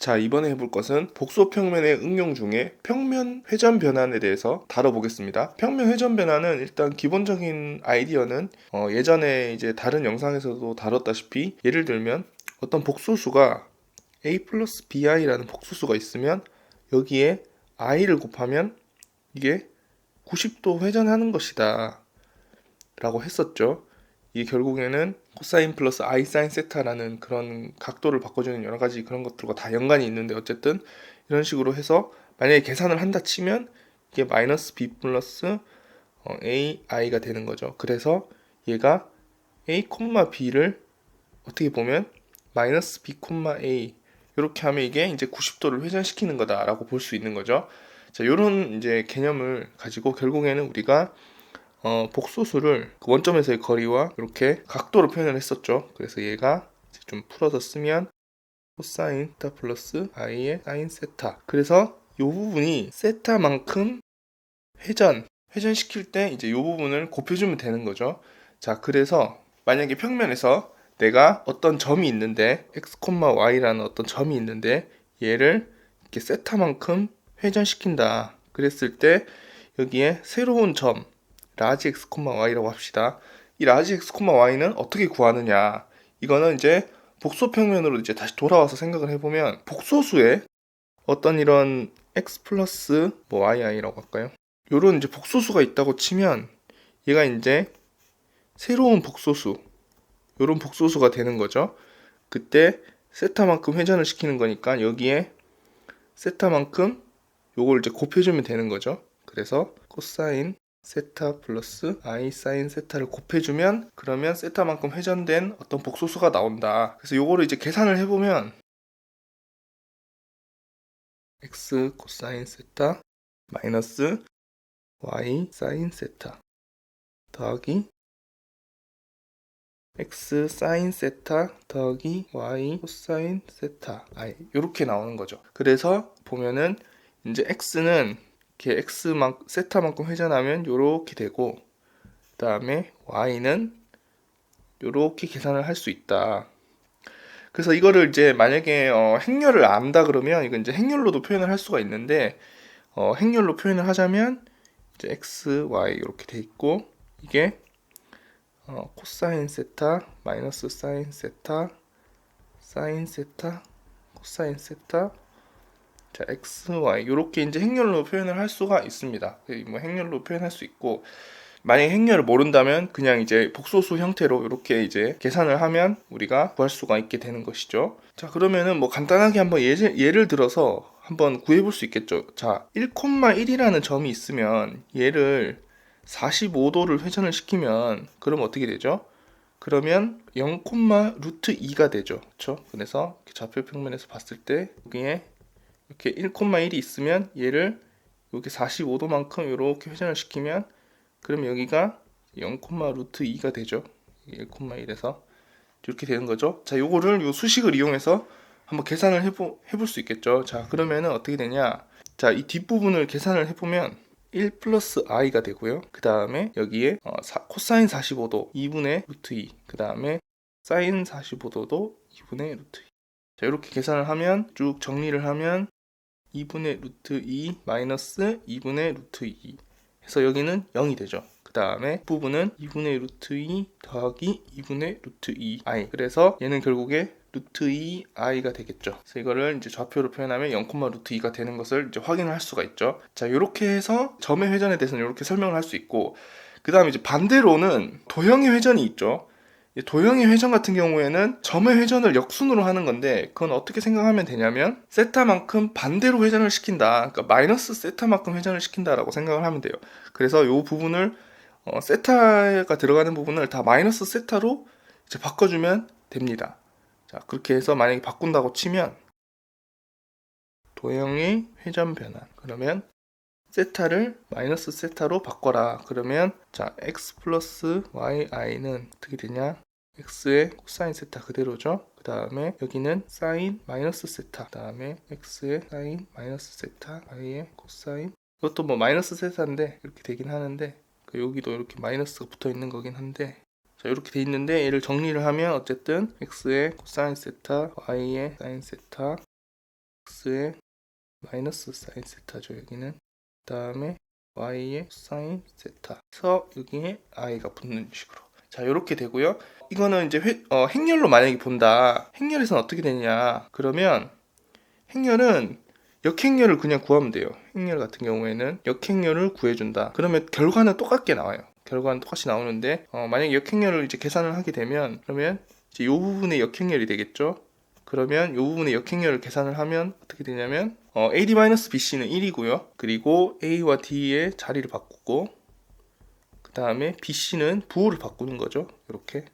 자, 이번에 해볼 것은 복소 평면의 응용 중에 평면 회전 변환에 대해서 다뤄보겠습니다. 평면 회전 변환은 일단 기본적인 아이디어는 어, 예전에 이제 다른 영상에서도 다뤘다시피 예를 들면 어떤 복소수가 a 플러스 bi라는 복소수가 있으면 여기에 i를 곱하면 이게 90도 회전하는 것이다 라고 했었죠. 이게 결국에는 코사인 플러스 i 사인 세타라는 그런 각도를 바꿔주는 여러 가지 그런 것들과 다 연관이 있는데 어쨌든 이런 식으로 해서 만약에 계산을 한다 치면 이게 마이너스 b 플러스 어, a i가 되는 거죠. 그래서 얘가 a b를 어떻게 보면 마이너스 b a 이렇게 하면 이게 이제 90도를 회전시키는 거다라고 볼 수 있는 거죠. 자, 요런 이제 개념을 가지고 결국에는 우리가 어, 복소수를 그 원점에서의 거리와 이렇게 각도로 표현을 했었죠. 그래서 얘가 좀 풀어서 쓰면 코사인 세타 플러스 i의 사인 세타. 그래서 이 부분이 세타만큼 회전, 회전시킬 때 이제 이 부분을 곱해주면 되는 거죠. 자, 그래서 만약에 평면에서 내가 어떤 점이 있는데 x, y라는 어떤 점이 있는데 얘를 이렇게 세타만큼 회전시킨다. 그랬을 때 여기에 새로운 점 라지 x, y라고 합시다. 이 라지 x, y는 어떻게 구하느냐? 이거는 이제 복소 평면으로 이제 다시 돌아와서 생각을 해보면 복소수의 어떤 이런 x 플러스 뭐 yi라고 할까요? 요런 이제 복소수가 있다고 치면 얘가 이제 새로운 복소수 요런 복소수가 되는 거죠. 그때 세타만큼 회전을 시키는 거니까 여기에 세타만큼 요걸 이제 곱해주면 되는 거죠. 그래서 코사인 세타 플러스 i 사인 세타를 곱해주면 그러면 세타만큼 회전된 어떤 복소수가 나온다. 그래서 요거를 이제 계산을 해보면 x 코사인 세타 마이너스 y 사인 세타 더하기 x 사인 세타 더하기 y 코사인 세타 i 이렇게 나오는 거죠. 그래서 보면은 이제 x는 이렇게 x만 세타만큼 회전하면 이렇게 되고 그 다음에 y는 이렇게 계산을 할 수 있다. 그래서 이거를 이제 만약에 어, 행렬을 안다 그러면 이건 이제 행렬로도 표현을 할 수가 있는데 어, 행렬로 표현을 하자면 이제 x, y 이렇게 돼 있고 이게 어, 코사인 세타 마이너스 사인 세타 사인 세타 코사인 세타 자, x, y 이렇게 이제 행렬로 표현을 할 수가 있습니다. 뭐 행렬로 표현할 수 있고 만약에 행렬을 모른다면 그냥 이제 복소수 형태로 이렇게 이제 계산을 하면 우리가 구할 수가 있게 되는 것이죠. 자, 그러면은 뭐 간단하게 한번 예를, 예를 들어서 한번 구해 볼 수 있겠죠. 자, 1,1이라는 점이 있으면 얘를 45도를 회전을 시키면 그럼 어떻게 되죠? 그러면 0, 루트 2가 되죠. 그렇죠? 그래서 좌표 평면에서 봤을 때 여기에 이렇게 1,1이 있으면 얘를 여기 45도만큼 이렇게 회전을 시키면 그럼 여기가 0, 루트 2가 되죠. 1,1에서 이렇게 되는 거죠. 자, 요거를 요 수식을 이용해서 한번 계산을 해보, 해볼 수 있겠죠. 자, 그러면은 어떻게 되냐? 자, 이 뒷부분을 계산을 해보면 1 플러스 i가 되고요. 그 다음에 여기에 어, 사, 코사인 45도 2분의 루트 2. 그 다음에 사인 45도도 2분의 루트 2. 자, 이렇게 계산을 하면 쭉 정리를 하면 2분의 루트 2 마이너스 2분의 루트 2 해서 여기는 0이 되죠. 그 다음에 부분은 2분의 루트 2 더하기 2분의 루트 2 i 그래서 얘는 결국에 루트 2 i가 되겠죠. 그래서 이거를 이제 좌표로 표현하면 0, 루트 2가 되는 것을 이제 확인을 할 수가 있죠. 자, 이렇게 해서 점의 회전에 대해서는 이렇게 설명을 할 수 있고 그 다음에 이제 반대로는 도형의 회전이 있죠. 이 도형의 회전 같은 경우에는 점의 회전을 역순으로 하는 건데 그건 어떻게 생각하면 되냐면 세타만큼 반대로 회전을 시킨다. 그러니까 마이너스 세타만큼 회전을 시킨다라고 생각을 하면 돼요. 그래서 이 부분을 어, 세타가 들어가는 부분을 다 마이너스 세타로 이제 바꿔주면 됩니다. 자 그렇게 해서 만약에 바꾼다고 치면 도형의 회전 변환 그러면 세타를 마이너스 세타로 바꿔라. 그러면 자 x 플러스 yi는 어떻게 되냐? X의 코사인 세타 그대로죠. 그 다음에 여기는 사인 마이너스 세타. 그 다음에 x의 사인 마이너스 세타. y의 코사인. 이것도 뭐 마이너스 세타인데 이렇게 되긴 하는데 그 여기도 이렇게 마이너스가 붙어 있는 거긴 한데 자 이렇게 돼 있는데 얘를 정리를 하면 어쨌든 x의 코사인 세타, y의 사인 세타, x의 마이너스 사인 세타죠 여기는 그 다음에 y의 사인 세타 그래서 여기에 i가 붙는 식으로 자 이렇게 되고요. 이거는 이제 회- 어, 행렬로 만약에 본다. 행렬에서는 어떻게 되냐? 그러면 행렬은 역행렬을 그냥 구하면 돼요. 행렬 같은 경우에는 역행렬을 구해준다. 그러면 결과는 똑같게 나와요. 결과는 똑같이 나오는데 어, 만약에 역행렬을 이제 계산을 하게 되면 그러면 이제 이 부분의 역행렬이 되겠죠? 그러면 이 부분의 역행렬을 계산을 하면 어떻게 되냐면 어, AD-BC는 1이고요. 그리고 A와 D의 자리를 바꾸고 그 다음에 BC는 부호를 바꾸는 거죠. 이렇게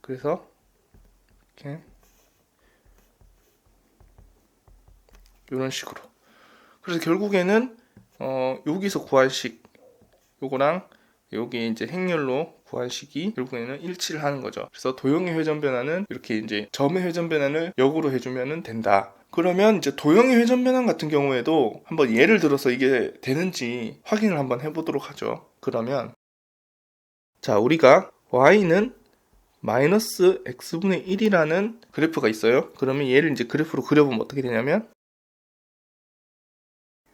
그래서 이렇게 이런 식으로 그래서 결국에는 어, 여기서 구할 식 요거랑 여기 이제 행렬로 구한 식이 결국에는 일치를 하는 거죠. 그래서 도형의 회전 변화는 이렇게 이제 점의 회전 변화를 역으로 해주면 된다. 그러면 이제 도형의 회전 변환 같은 경우에도 한번 예를 들어서 이게 되는지 확인을 한번 해보도록 하죠. 그러면 자 우리가 y는 마이너스 x분의 1이라는 그래프가 있어요. 그러면 얘를 이제 그래프로 그려보면 어떻게 되냐면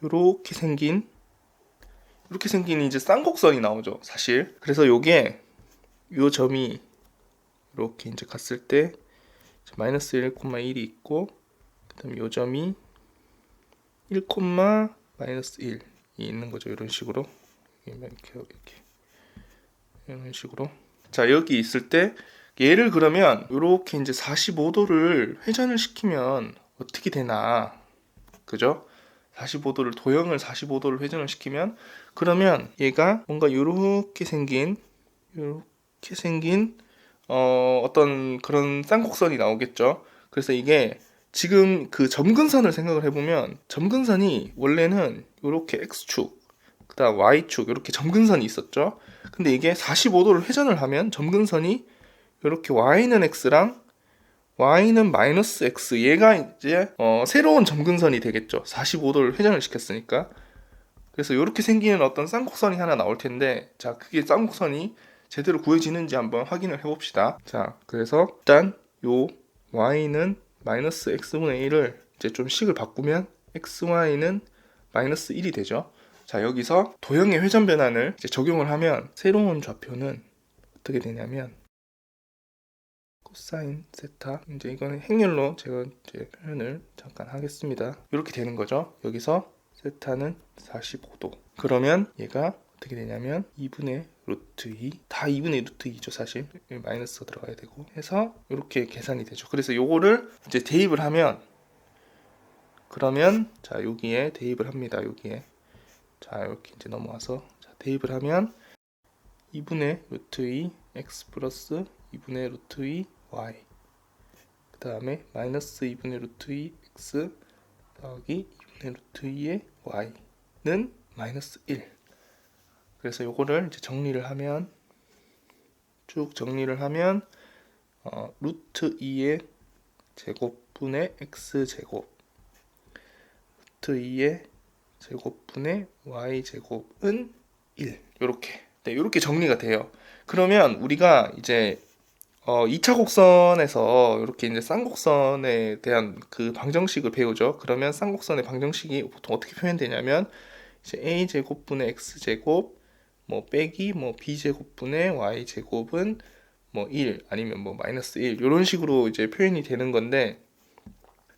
이렇게 생긴 이렇게 생긴 이제 쌍곡선이 나오죠, 사실. 그래서 요게 요 점이 이렇게 이제 갔을 때 마이너스 1,1이 있고 그다음 요 점이 1, 마이너스 1이 있는 거죠, 이런 식으로 이렇게 이렇게 이런 식으로. 자 여기 있을 때 얘를 그러면 이렇게 이제 45도를 회전을 시키면 어떻게 되나, 그죠? 45도를 도형을 45도를 회전을 시키면 그러면 얘가 뭔가 이렇게 생긴 이렇게 생긴 어, 어떤 그런 쌍곡선이 나오겠죠. 그래서 이게 지금 그 점근선을 생각을 해보면 점근선이 원래는 이렇게 x축 그다음 y축 이렇게 점근선이 있었죠. 근데 이게 45도를 회전을 하면 점근선이 이렇게 y는 x랑 y는 마이너스 x 얘가 이제 어, 새로운 점근선이 되겠죠. 45도를 회전을 시켰으니까. 그래서 이렇게 생기는 어떤 쌍곡선이 하나 나올 텐데 자 그게 쌍곡선이 제대로 구해지는지 한번 확인을 해봅시다. 자 그래서 일단 요 y는 마이너스 x분의 1을 이제 좀 식을 바꾸면 xy는 마이너스 1이 되죠. 자 여기서 도형의 회전 변환을 이제 적용을 하면 새로운 좌표는 어떻게 되냐면 코사인 세타 이제 이거는 행렬로 제가 이제 표현을 잠깐 하겠습니다. 이렇게 되는 거죠. 여기서 세타는 45도. 그러면 얘가 어떻게 되냐면 2분의 루트 2. 다 2분의 루트 2죠, 사실. 마이너스가 들어가야 되고. 해서 이렇게 계산이 되죠. 그래서 요거를 이제 대입을 하면 그러면 자, 여기에 대입을 합니다. 여기에. 자, 이렇게 이제 넘어와서 자, 대입을 하면 2분의 루트 2 x 플러스 2분의 루트 2 y 그 다음에 마이너스 2분의 루트 2 x 더하기 2분의 루트 2의 y는 마이너스 1 그래서 요거를 이제 정리를 하면 쭉 정리를 하면 어, 루트 2의 제곱분의 x 제곱 루트 2의 제곱분의 y 제곱은 1 요렇게 네, 요렇게 정리가 돼요. 그러면 우리가 이제 어, 2차 곡선에서 이렇게 이제 쌍곡선에 대한 그 방정식을 배우죠. 그러면 쌍곡선의 방정식이 보통 어떻게 표현되냐면 이제 a 제곱분의 x 제곱 뭐 빼기 뭐 b 제곱분의 y 제곱은 뭐 1 아니면 뭐 마이너스 1 이런 식으로 이제 표현이 되는 건데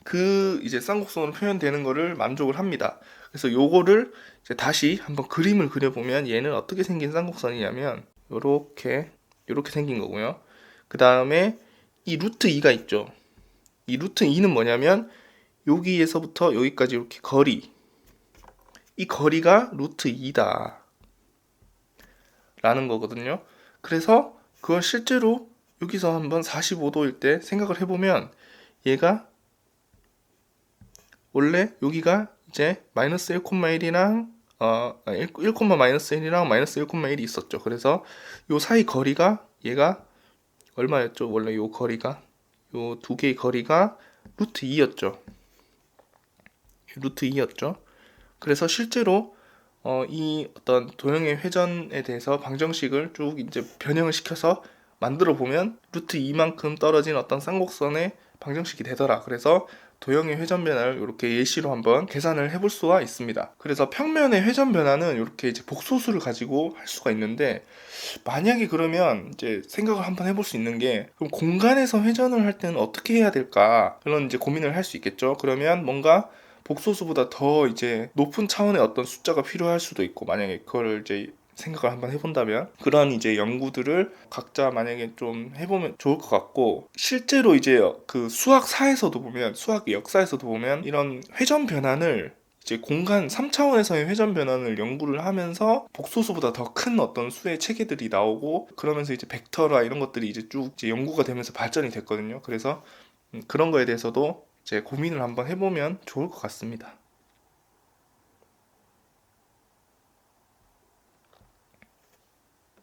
그 이제 쌍곡선으로 표현되는 거를 만족을 합니다. 그래서 요거를 이제 다시 한번 그림을 그려보면 얘는 어떻게 생긴 쌍곡선이냐면 요렇게 요렇게 생긴 거고요. 그 다음에 이 루트 2가 있죠. 이 루트 2는 뭐냐면 여기에서부터 여기까지 이렇게 거리 이 거리가 루트 2다 라는 거거든요. 그래서 그걸 실제로 여기서 한번 45도일 때 생각을 해보면 얘가 원래 여기가 이제 마이너스 1,1이랑 어, 1, 1, 마이너스 1이랑 마이너스 1,1이 있었죠. 그래서 요 사이 거리가 얘가 얼마였죠? 원래 요 거리가 요 두 개의 거리가 루트 2였죠. 루트 2였죠. 그래서 실제로 어, 이 어떤 도형의 회전에 대해서 방정식을 쭉 이제 변형을 시켜서 만들어 보면 루트 2만큼 떨어진 어떤 쌍곡선의 방정식이 되더라. 그래서 도형의 회전 변화를 이렇게 예시로 한번 계산을 해볼 수가 있습니다. 그래서 평면의 회전 변화는 이렇게 이제 복소수를 가지고 할 수가 있는데 만약에 그러면 이제 생각을 한번 해볼 수 있는 게 그럼 공간에서 회전을 할 때는 어떻게 해야 될까 그런 이제 고민을 할 수 있겠죠. 그러면 뭔가 복소수보다 더 이제 높은 차원의 어떤 숫자가 필요할 수도 있고 만약에 그거를 이제 생각을 한번 해본다면 그런 이제 연구들을 각자 만약에 좀 해보면 좋을 것 같고 실제로 이제 그 수학사에서도 보면 수학 역사에서도 보면 이런 회전 변환을 이제 공간 3차원에서의 회전 변환을 연구를 하면서 복소수보다 더 큰 어떤 수의 체계들이 나오고 그러면서 이제 벡터라 이런 것들이 이제 쭉 이제 연구가 되면서 발전이 됐거든요. 그래서 음, 그런 거에 대해서도 이제 고민을 한번 해보면 좋을 것 같습니다.